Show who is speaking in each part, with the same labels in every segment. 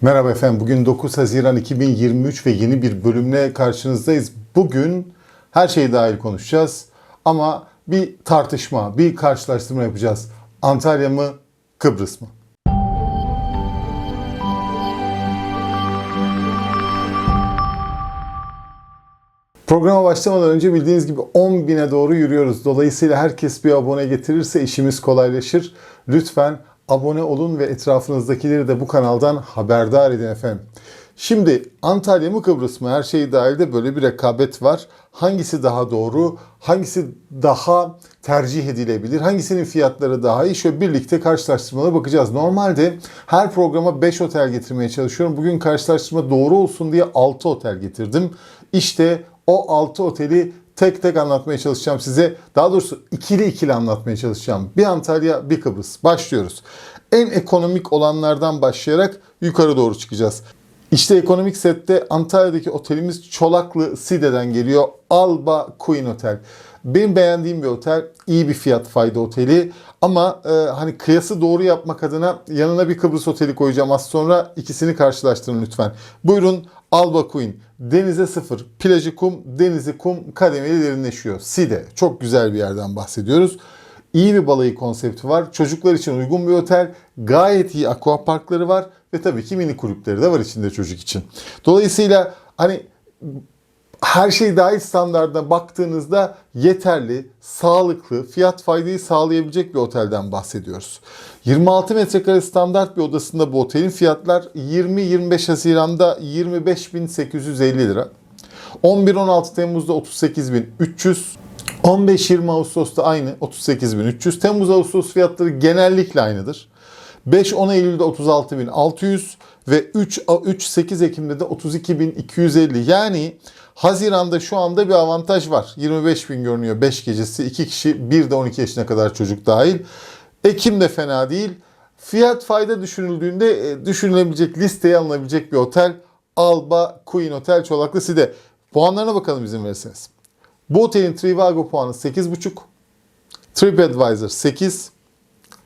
Speaker 1: Merhaba efendim. Bugün 9 Haziran 2023 ve yeni bir bölümle karşınızdayız. Bugün her şey dahil konuşacağız. Ama bir tartışma, bir karşılaştırma yapacağız. Antalya mı, Kıbrıs mı? Programa başlamadan önce bildiğiniz gibi 10 bine doğru yürüyoruz. Dolayısıyla herkes bir abone getirirse işimiz kolaylaşır. Lütfen abone olun ve etrafınızdakileri de bu kanaldan haberdar edin efendim. Şimdi Antalya mı Kıbrıs mı her şey dahilde böyle bir rekabet var. Hangisi daha doğru, hangisi daha tercih edilebilir, hangisinin fiyatları daha iyi şöyle birlikte karşılaştırmalara bakacağız. Normalde her programa 5 otel getirmeye çalışıyorum. Bugün karşılaştırma doğru olsun diye 6 otel getirdim. İşte o 6 oteli tek tek anlatmaya çalışacağım size. Daha doğrusu ikili ikili anlatmaya çalışacağım. Bir Antalya, bir Kıbrıs. Başlıyoruz. En ekonomik olanlardan başlayarak yukarı doğru çıkacağız. İşte ekonomik sette Antalya'daki otelimiz Çolaklı Side'den geliyor. Alba Queen Otel. Benim beğendiğim bir otel. iyi bir fiyat fayda oteli. Ama e, hani kıyası doğru yapmak adına yanına bir Kıbrıs oteli koyacağım az sonra. ikisini karşılaştırın lütfen. Buyurun Alba Queen. Denize sıfır. Plajı kum, denizi kum, kademeli derinleşiyor. Side. Çok güzel bir yerden bahsediyoruz. İyi bir balayı konsepti var. Çocuklar için uygun bir otel. Gayet iyi aquaparkları var. Ve tabii ki mini kulüpleri de var içinde çocuk için. Dolayısıyla hani her şey dahil standartına baktığınızda yeterli, sağlıklı, fiyat faydayı sağlayabilecek bir otelden bahsediyoruz. 26 metrekare standart bir odasında bu otelin fiyatlar 20-25 Haziran'da 25.850 lira. 11-16 Temmuz'da 38.300. 15-20 Ağustos'ta aynı 38.300. Temmuz-Ağustos fiyatları genellikle aynıdır. 5-10 Eylül'de 36.600 ve 3-8 Ekim'de de 32.250. Yani Haziran'da şu anda bir avantaj var. 25.000 görünüyor 5 gecesi. 2 kişi bir de 12 yaşına kadar çocuk dahil. Ekim de fena değil. Fiyat fayda düşünüldüğünde e, düşünülebilecek listeye alınabilecek bir otel. Alba Queen Otel Çolaklı Side. Puanlarına bakalım izin verirseniz. Bu otelin Trivago puanı 8.5. TripAdvisor 8.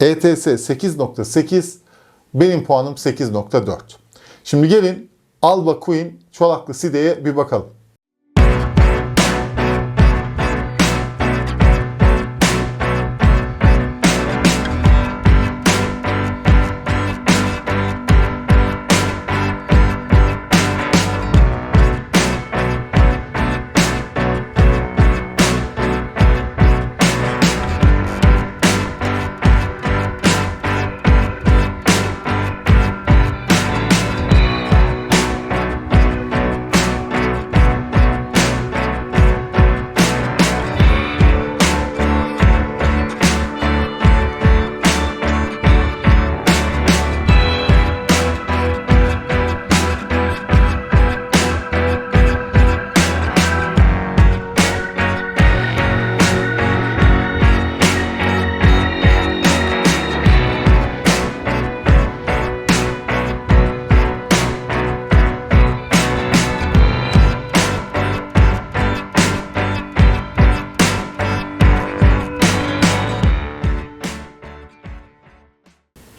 Speaker 1: ETS 8.8. Benim puanım 8.4. Şimdi gelin Alba Queen Çolaklı Side'ye bir bakalım.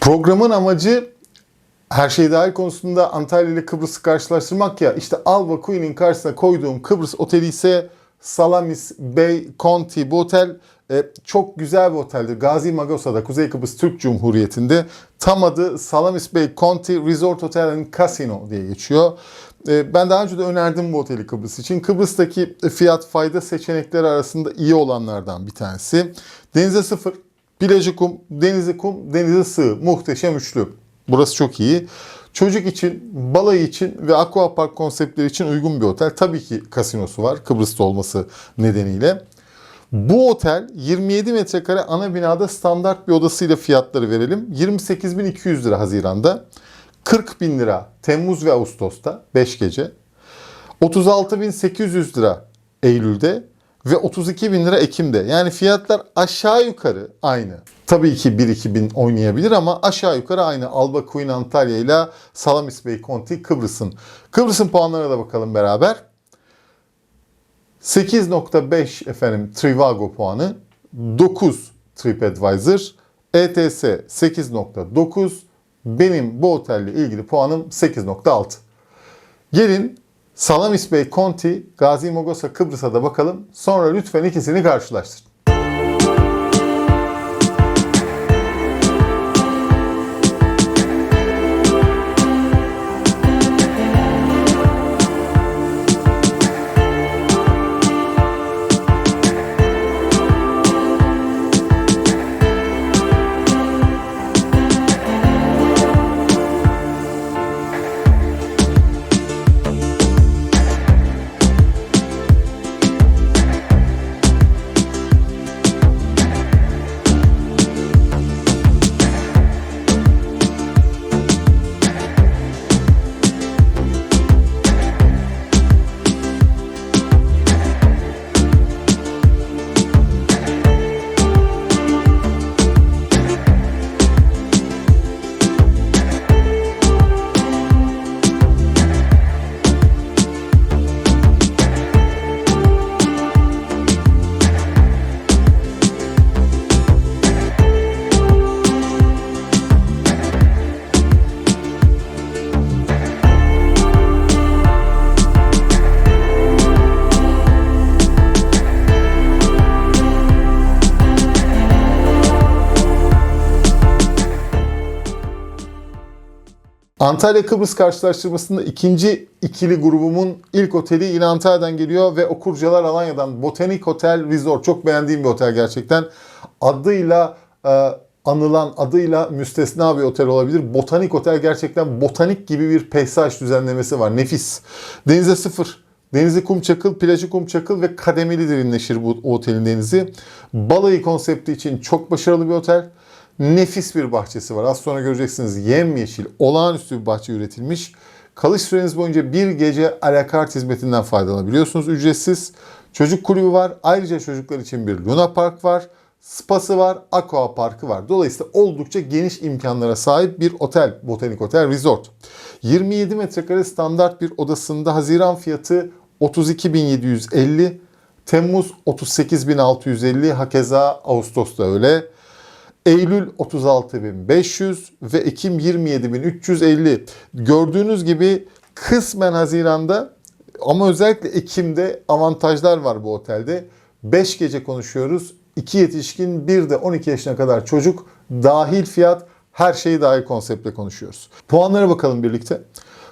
Speaker 1: Programın amacı her şey dahil konusunda Antalya ile Kıbrıs'ı karşılaştırmak ya. İşte Alba Queen'in karşısına koyduğum Kıbrıs oteli ise Salamis Bay Conti. Bu otel e, çok güzel bir oteldir. Gazi Magosa'da Kuzey Kıbrıs Türk Cumhuriyeti'nde. Tam adı Salamis Bay Conti Resort Hotel and Casino diye geçiyor. E, ben daha önce de önerdim bu oteli Kıbrıs için. Kıbrıs'taki fiyat fayda seçenekleri arasında iyi olanlardan bir tanesi. Denize sıfır, Plajı kum, denizi kum, denizi sığ. Muhteşem üçlü. Burası çok iyi. Çocuk için, balayı için ve aquapark konseptleri için uygun bir otel. Tabii ki kasinosu var Kıbrıs'ta olması nedeniyle. Bu otel 27 metrekare ana binada standart bir odasıyla fiyatları verelim. 28.200 lira Haziran'da. 40 bin lira Temmuz ve Ağustos'ta 5 gece. 36.800 lira Eylül'de ve 32 bin lira Ekim'de. Yani fiyatlar aşağı yukarı aynı. Tabii ki 1-2 bin oynayabilir ama aşağı yukarı aynı. Alba Queen Antalya ile Salamis Bey Conti Kıbrıs'ın. Kıbrıs'ın puanlarına da bakalım beraber. 8.5 efendim Trivago puanı, 9 TripAdvisor, ETS 8.9, Benim bu otelle ilgili puanım 8.6. Gelin Salamis Bey Conti, Gazi Mogosa Kıbrıs'a da bakalım. Sonra lütfen ikisini karşılaştırın. Antalya Kıbrıs karşılaştırmasında ikinci ikili grubumun ilk oteli yine Antalya'dan geliyor ve Okurcalar Alanya'dan Botanik Hotel Resort. Çok beğendiğim bir otel gerçekten. Adıyla e, anılan adıyla müstesna bir otel olabilir. Botanik Otel gerçekten botanik gibi bir peyzaj düzenlemesi var. Nefis. Denize sıfır. Denizi kum çakıl, plajı kum çakıl ve kademeli derinleşir bu otelin denizi. Balayı konsepti için çok başarılı bir otel. Nefis bir bahçesi var. Az sonra göreceksiniz yemyeşil, olağanüstü bir bahçe üretilmiş. Kalış süreniz boyunca bir gece alakart hizmetinden faydalanabiliyorsunuz ücretsiz. Çocuk kulübü var. Ayrıca çocuklar için bir Luna Park var. Spası var, aqua parkı var. Dolayısıyla oldukça geniş imkanlara sahip bir otel, Botanik Otel Resort. 27 metrekare standart bir odasında Haziran fiyatı 32.750, Temmuz 38.650, hakeza Ağustos'ta öyle. Eylül 36.500 ve Ekim 27.350. Gördüğünüz gibi kısmen Haziran'da ama özellikle Ekim'de avantajlar var bu otelde. 5 gece konuşuyoruz. 2 yetişkin, bir de 12 yaşına kadar çocuk dahil fiyat her şeyi dahil konseptle konuşuyoruz. Puanlara bakalım birlikte.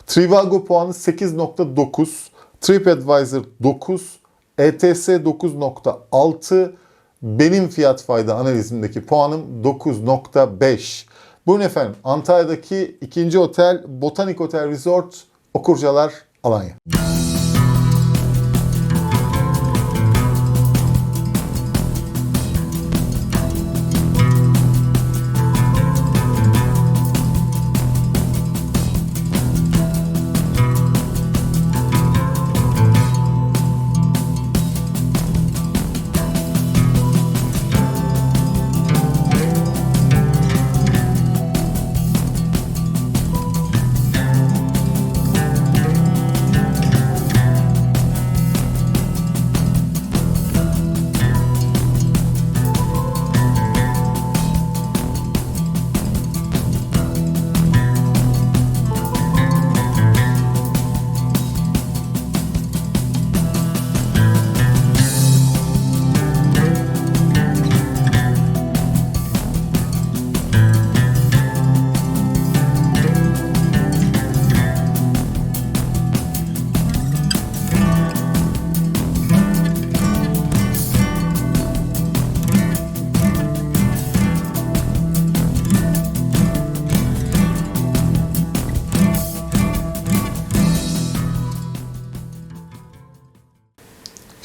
Speaker 1: Trivago puanı 8.9, TripAdvisor 9, ETS 9.6, benim fiyat fayda analizimdeki puanım 9.5. Buyurun efendim Antalya'daki ikinci otel Botanik Otel Resort Okurcalar Alanya.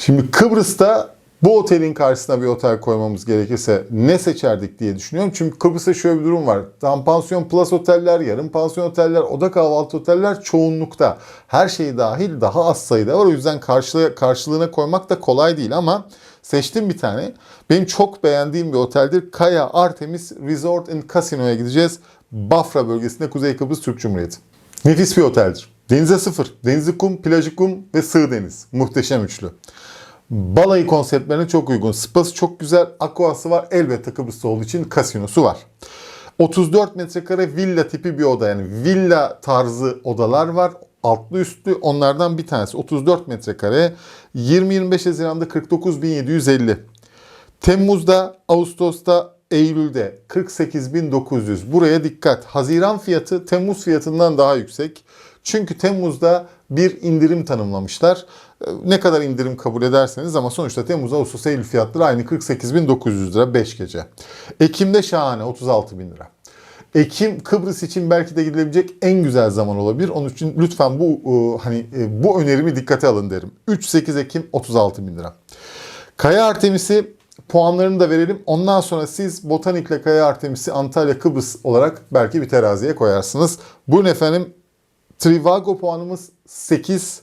Speaker 1: Şimdi Kıbrıs'ta bu otelin karşısına bir otel koymamız gerekirse ne seçerdik diye düşünüyorum. Çünkü Kıbrıs'ta şöyle bir durum var. Tam pansiyon plus oteller, yarım pansiyon oteller, oda kahvaltı oteller çoğunlukta. Her şey dahil daha az sayıda var. O yüzden karşılığı, karşılığına koymak da kolay değil ama seçtim bir tane. Benim çok beğendiğim bir oteldir. Kaya Artemis Resort and Casino'ya gideceğiz. Bafra bölgesinde Kuzey Kıbrıs Türk Cumhuriyeti. Nefis bir oteldir. Denize sıfır. Denizi kum, plajı kum ve sığ deniz. Muhteşem üçlü. Balayı konseptlerine çok uygun. Spası çok güzel. Aquası var. Elbette Kıbrıs'ta olduğu için kasinosu var. 34 metrekare villa tipi bir oda yani villa tarzı odalar var. Altlı üstlü onlardan bir tanesi 34 metrekare 20-25 Haziran'da 49.750 Temmuz'da, Ağustos'ta, Eylül'de 48.900. Buraya dikkat. Haziran fiyatı Temmuz fiyatından daha yüksek. Çünkü Temmuz'da bir indirim tanımlamışlar. Ee, Ne kadar indirim kabul ederseniz ama sonuçta Temmuz, Ağustos, Eylül fiyatları aynı 48.900 lira 5 gece. Ekim'de şahane 36.000 lira. Ekim Kıbrıs için belki de gidilebilecek en güzel zaman olabilir. Onun için lütfen bu e, hani e, bu önerimi dikkate alın derim. 3-8 Ekim 36 bin lira. Kaya Artemis'i puanlarını da verelim. Ondan sonra siz Botanik'le Kaya Artemis'i Antalya Kıbrıs olarak belki bir teraziye koyarsınız. Buyurun efendim. Trivago puanımız 8,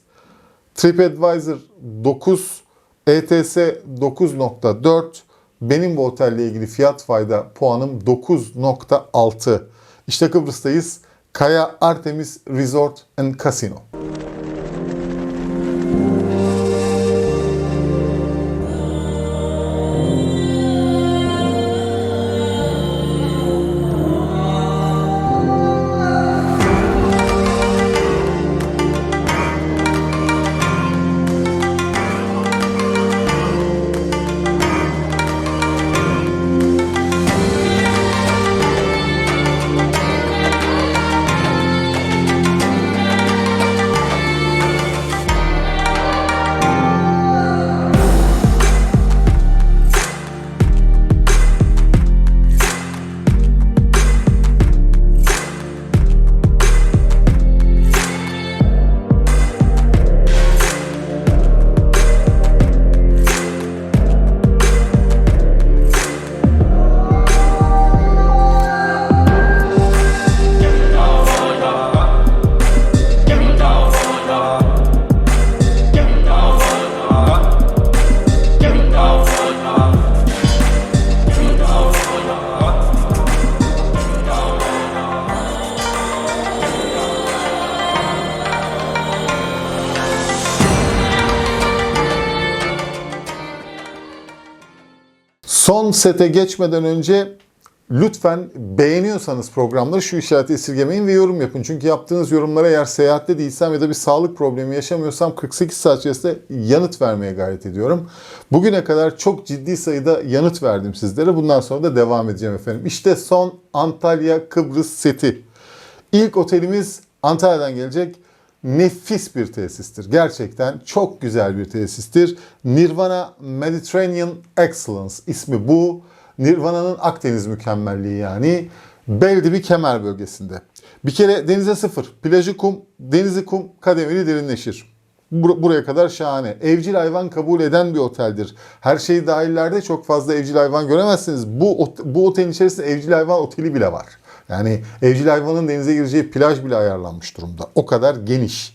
Speaker 1: TripAdvisor 9, ETS 9.4, benim bu otelle ilgili fiyat fayda puanım 9.6. İşte Kıbrıs'tayız. Kaya Artemis Resort and Casino. Sete geçmeden önce lütfen beğeniyorsanız programları şu işareti esirgemeyin ve yorum yapın. Çünkü yaptığınız yorumlara eğer seyahatte değilsem ya da bir sağlık problemi yaşamıyorsam 48 saat içerisinde yanıt vermeye gayret ediyorum. Bugüne kadar çok ciddi sayıda yanıt verdim sizlere. Bundan sonra da devam edeceğim efendim. İşte son Antalya Kıbrıs seti. İlk otelimiz Antalya'dan gelecek nefis bir tesistir. Gerçekten çok güzel bir tesistir. Nirvana Mediterranean Excellence ismi bu. Nirvana'nın Akdeniz mükemmelliği yani. Beldibi Kemer bölgesinde. Bir kere denize sıfır. Plajı kum, denizi kum, kademeli derinleşir. Bur- Buraya kadar şahane. Evcil hayvan kabul eden bir oteldir. Her şey dahillerde çok fazla evcil hayvan göremezsiniz. Bu, bu otelin içerisinde evcil hayvan oteli bile var. Yani evcil hayvanın denize gireceği plaj bile ayarlanmış durumda. O kadar geniş.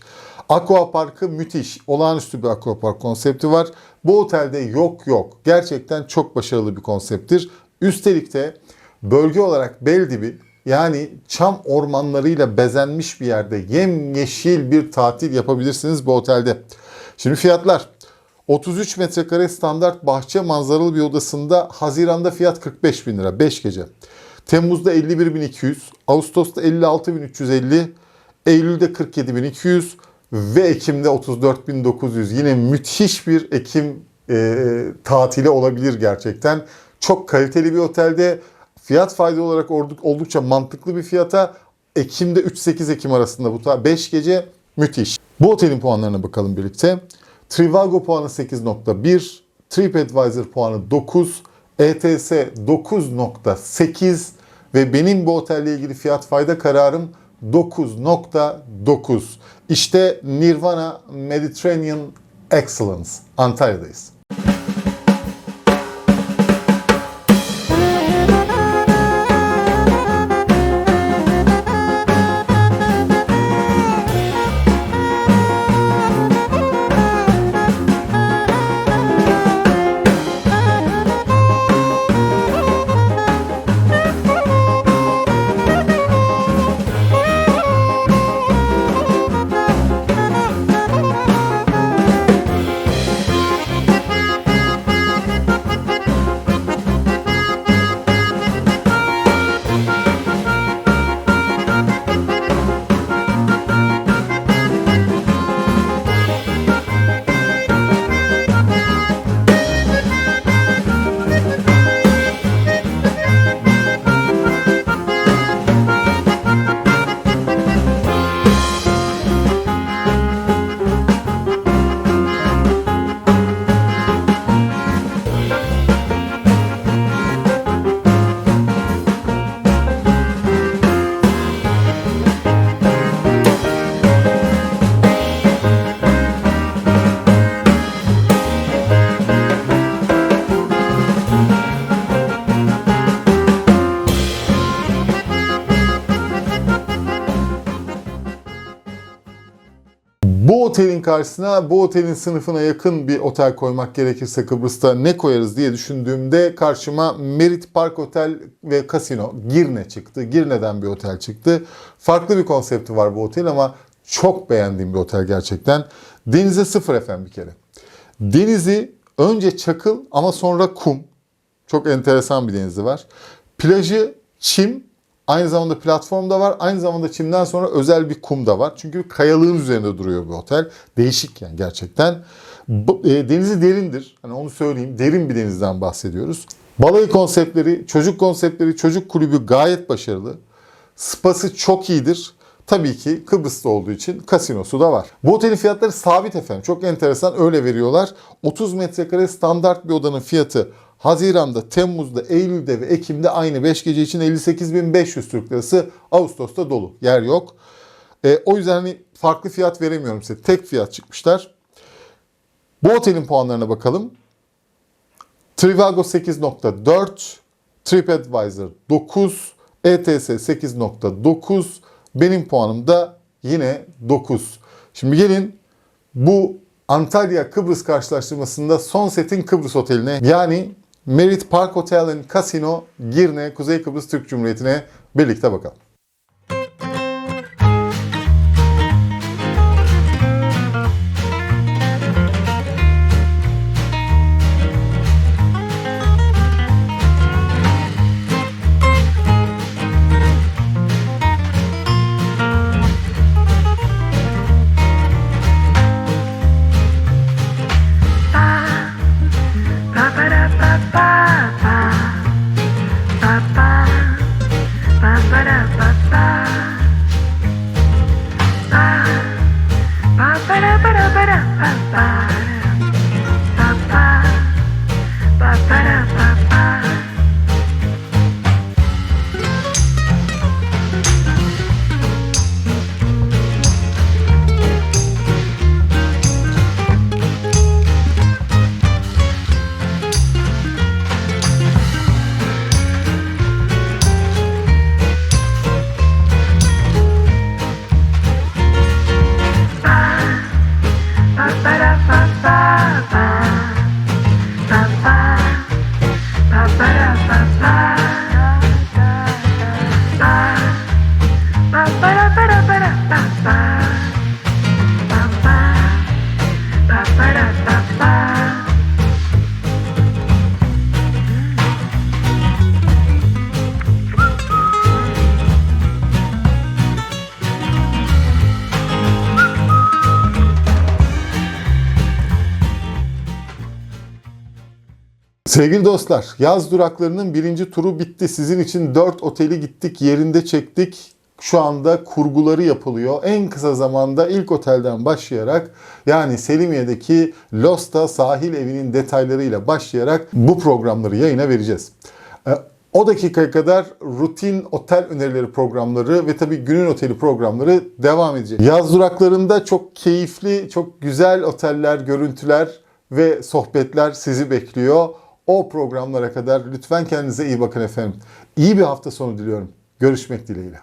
Speaker 1: Aqua Parkı müthiş. Olağanüstü bir aqua park konsepti var. Bu otelde yok yok. Gerçekten çok başarılı bir konsepttir. Üstelik de bölge olarak Beldibi yani çam ormanlarıyla bezenmiş bir yerde yemyeşil bir tatil yapabilirsiniz bu otelde. Şimdi fiyatlar. 33 metrekare standart bahçe manzaralı bir odasında Haziran'da fiyat 45 bin lira 5 gece. Temmuz'da 51.200, Ağustos'ta 56.350, Eylül'de 47.200 ve Ekim'de 34.900. Yine müthiş bir Ekim e, tatili olabilir gerçekten. Çok kaliteli bir otelde fiyat fayda olarak olduk- oldukça mantıklı bir fiyata Ekim'de 3-8 Ekim arasında bu 5 gece müthiş. Bu otelin puanlarına bakalım birlikte. Trivago puanı 8.1, TripAdvisor puanı 9, ETS 9.8 ve benim bu otelle ilgili fiyat fayda kararım 9.9. İşte Nirvana Mediterranean Excellence. Antalya'dayız. Karşısına bu otelin sınıfına yakın bir otel koymak gerekirse Kıbrıs'ta ne koyarız diye düşündüğümde karşıma Merit Park Otel ve Kasino Girne çıktı. Girne'den bir otel çıktı. Farklı bir konsepti var bu otel ama çok beğendiğim bir otel gerçekten. Denize sıfır efendim bir kere. Denizi önce çakıl ama sonra kum. Çok enteresan bir denizi var. Plajı çim, aynı zamanda platform da var. Aynı zamanda çimden sonra özel bir kum da var. Çünkü kayalığın üzerinde duruyor bir otel. Değişik yani gerçekten. Bu- e, denizi derindir. Hani onu söyleyeyim. Derin bir denizden bahsediyoruz. Balayı konseptleri, çocuk konseptleri, çocuk kulübü gayet başarılı. Spası çok iyidir. Tabii ki Kıbrıs'ta olduğu için kasinosu da var. Bu otelin fiyatları sabit efendim. Çok enteresan öyle veriyorlar. 30 metrekare standart bir odanın fiyatı Haziran'da, Temmuz'da, Eylül'de ve Ekim'de aynı 5 gece için 58.500 Türk Lirası. Ağustos'ta dolu. Yer yok. E, o yüzden hani farklı fiyat veremiyorum size. Tek fiyat çıkmışlar. Bu otelin puanlarına bakalım. Trivago 8.4, TripAdvisor 9, ETS 8.9, benim puanım da yine 9. Şimdi gelin bu Antalya Kıbrıs karşılaştırmasında son setin Kıbrıs oteline yani Merit Park Hotel and Casino Girne Kuzey Kıbrıs Türk Cumhuriyeti'ne birlikte bakalım. Sevgili dostlar, yaz duraklarının birinci turu bitti. Sizin için 4 oteli gittik, yerinde çektik. Şu anda kurguları yapılıyor. En kısa zamanda ilk otelden başlayarak yani Selimiye'deki Losta sahil evinin detaylarıyla başlayarak bu programları yayına vereceğiz. Ee, O dakikaya kadar rutin otel önerileri programları ve tabii günün oteli programları devam edecek. Yaz duraklarında çok keyifli, çok güzel oteller, görüntüler ve sohbetler sizi bekliyor. O programlara kadar lütfen kendinize iyi bakın efendim. İyi bir hafta sonu diliyorum. Görüşmek dileğiyle.